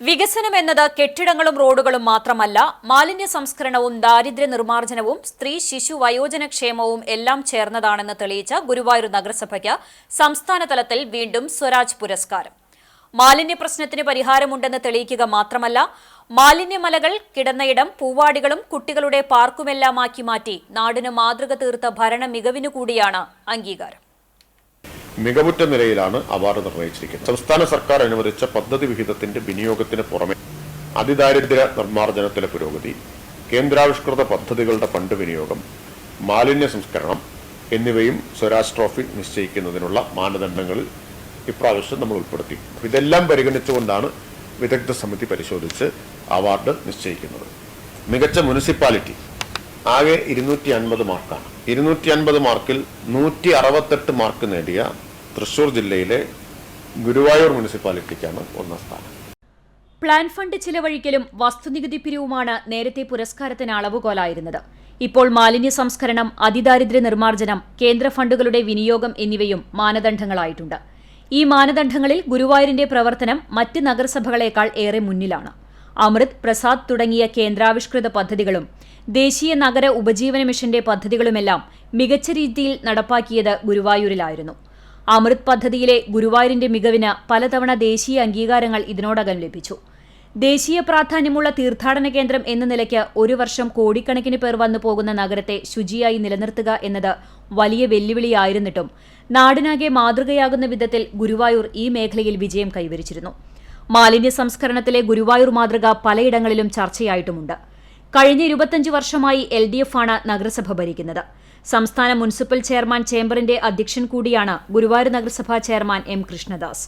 വികസനം എന്നത് കെട്ടിടങ്ങളും റോഡുകളും മാത്രമല്ല മാലിന്യ സംസ്കരണവും ദാരിദ്ര്യ നിർമ്മാർജനവും സ്ത്രീ ശിശു വയോജന ക്ഷേമവും എല്ലാം ചേർന്നതാണെന്ന് തെളിയിച്ച ഗുരുവായൂർ നഗരസഭയ്ക്ക് സംസ്ഥാനതലത്തിൽ വീണ്ടും സ്വരാജ് പുരസ്കാരം. മാലിന്യ പ്രശ്നത്തിന് പരിഹാരമുണ്ടെന്ന് തെളിയിക്കുക മാത്രമല്ല മാലിന്യമലകൾ കിടന്നയിടം പൂവാടികളും കുട്ടികളുടെ പാർക്കുമെല്ലാമാക്കി മാറ്റി നാടിന് മാതൃക തീർത്ത ഭരണ മികവിനു കൂടിയാണ് അംഗീകാരം. മികവുറ്റ നിലയിലാണ് അവാർഡ് നിർണയിച്ചിരിക്കുന്നത്. സംസ്ഥാന സർക്കാർ അനുവദിച്ച പദ്ധതി വിഹിതത്തിന്റെ വിനിയോഗത്തിന് പുറമെ അതിദാരിദ്ര്യ നിർമ്മാർജനത്തിലെ പുരോഗതി കേന്ദ്രാവിഷ്കൃത പദ്ധതികളുടെ ഫണ്ട് വിനിയോഗം മാലിന്യ സംസ്കരണം എന്നിവയും സ്വരാജ് ട്രോഫി നിശ്ചയിക്കുന്നതിനുള്ള മാനദണ്ഡങ്ങളിൽ ഇപ്രാവശ്യം നമ്മൾ ഉൾപ്പെടുത്തി. ഇതെല്ലാം പരിഗണിച്ചുകൊണ്ടാണ് വിദഗ്ധ സമിതി പരിശോധിച്ച് അവാർഡ് നിശ്ചയിക്കുന്നത്. മികച്ച മുനിസിപ്പാലിറ്റി ആകെ ഇരുന്നൂറ്റി അൻപത് മാർക്കാണ്. ഇരുന്നൂറ്റി അൻപത് മാർക്കിൽ നൂറ്റി അറുപത്തെട്ട് മാർക്ക് നേടിയ തൃശൂർ ജില്ലയിലെ ഗുരുവായൂർ മുനിസിപ്പാലിറ്റിക്കാണ് ഒന്നാം സ്ഥാനം. പ്ലാൻ ഫണ്ട് ചിലവഴിക്കലും വസ്തുനികുതി പിരിവുമാണ് നേരത്തെ പുരസ്കാരത്തിന് അളവുകോലായിരുന്നത്. ഇപ്പോൾ മാലിന്യ സംസ്കരണം അതിദാരിദ്ര്യ നിർമ്മാർജനം കേന്ദ്ര ഫണ്ടുകളുടെ വിനിയോഗം എന്നിവയും മാനദണ്ഡങ്ങളായിട്ടുണ്ട്. ഈ മാനദണ്ഡങ്ങളിൽ ഗുരുവായൂരിന്റെ പ്രവർത്തനം മറ്റ് നഗരസഭകളേക്കാൾ ഏറെ മുന്നിലാണ്. അമൃത് പ്രസാദ് തുടങ്ങിയ കേന്ദ്രാവിഷ്കൃത പദ്ധതികളും ദേശീയ നഗര ഉപജീവന മിഷന്റെ പദ്ധതികളുമെല്ലാം മികച്ച രീതിയിൽ നടപ്പാക്കിയത് ഗുരുവായൂരിലായിരുന്നു. അമൃത് പദ്ധതിയിലെ ഗുരുവായൂരിന്റെ മികവിന് പലതവണ ദേശീയ അംഗീകാരങ്ങൾ ഇതിനോടകം ലഭിച്ചു. ദേശീയ പ്രാധാന്യമുള്ള തീർത്ഥാടന കേന്ദ്രം എന്ന നിലയ്ക്ക് ഒരു വർഷം കോടിക്കണക്കിന് പേർ വന്നു പോകുന്ന നഗരത്തെ ശുചിയായി നിലനിർത്തുക എന്നത് വലിയ വെല്ലുവിളിയായിരുന്നിട്ടും നാടിനാകെ മാതൃകയാകുന്ന വിധത്തിൽ ഗുരുവായൂർ ഈ മേഖലയിൽ വിജയം കൈവരിച്ചിരുന്നു. മാലിന്യ സംസ്കരണത്തിലെ ഗുരുവായൂർ മാതൃക പലയിടങ്ങളിലും ചർച്ചയായിട്ടുമുണ്ട്. കഴിഞ്ഞ ഇരുപത്തഞ്ച് വർഷമായി എൽ ഡി എഫ് ആണ് നഗരസഭ ഭരിക്കുന്നത്. സംസ്ഥാന മുനിസിപ്പൽ ചെയർമാൻ ചേംബറിന്റെ അധ്യക്ഷൻ കൂടിയാണ് ഗുരുവായൂർ നഗരസഭാ ചെയർമാൻ എം കൃഷ്ണദാസ്.